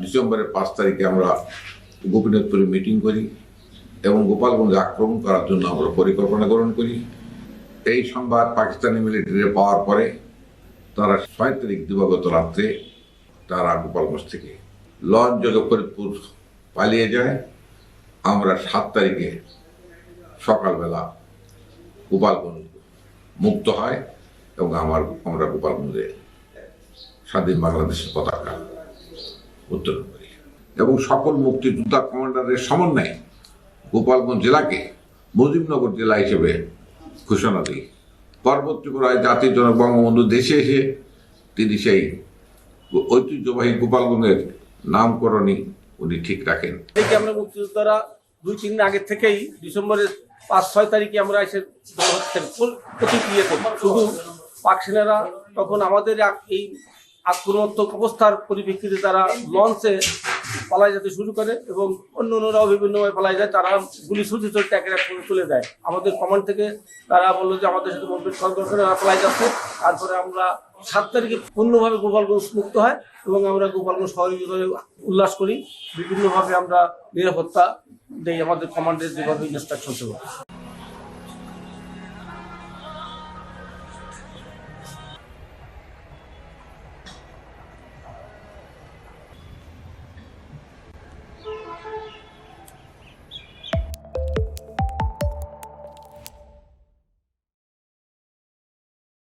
ডিসেম্বরের পাঁচ তারিখে আমরা গোপীনাথপুরে মিটিং করি এবং গোপালগঞ্জে আক্রমণ করার জন্য আমরা পরিকল্পনা গ্রহণ করি। এই সংবাদ পাকিস্তানি মিলিটারি পাওয়ার পরে তারা ছয় তারিখ দিবাগত রাত্রে তারা গোপালগঞ্জ থেকে লঞ্চ যোগে ফরিদপুর পালিয়ে যায়। আমরা সাত তারিখে সকালবেলা গোপালগঞ্জ মুক্ত হয় এবং আমার আমরা গোপালগঞ্জে স্বাধীন বাংলাদেশের পতাকা করি। এবং সকল মুক্তিযোদ্ধা কমান্ডারের সমন্বয়ে গোপালগঞ্জ জেলাকে মুজিবনগর জেলা হিসেবে ঘোষণা দিই। পরবর্তী পর্যায়ে জাতির জনক বঙ্গবন্ধু দেশে এসে তিনি সেই ঐতিহ্যবাহী গোপালগঞ্জের নামকরণই উনি ঠিক রাখেন। আমরা মুক্তিযোদ্ধারা দুই, তিন দিন থেকেই ডিসেম্বরের পাঁচ, ছয় তারিখে আমরা এসে প্রতিক্রিয়া করি। শুধু পাক সেনারা তখন আমাদের এই আক্রমণাত্মক অবস্থার পরিপ্রেক্ষিতে তারা লঞ্চে পালাই যেতে শুরু করে এবং অন্য অন্যরাও বিভিন্নভাবে পালাই যায়। তারা গুলি ছুটি ছুটি ট্যাকের করে তুলে দেয় আমাদের কমান্ড থেকে তারা বলল যে, আমাদের সাথে কল করে তারা পালাই যাচ্ছে। তারপরে আমরা সাত তারিখে পূর্ণভাবে গোপালগঞ্জ মুক্ত হয় এবং আমরা গোপালগঞ্জ ভিতরে উল্লাস করি। বিভিন্নভাবে আমরা নিরাপত্তা দেই আমাদের কমান্ডের যেভাবে ইনস্ট্রাকশন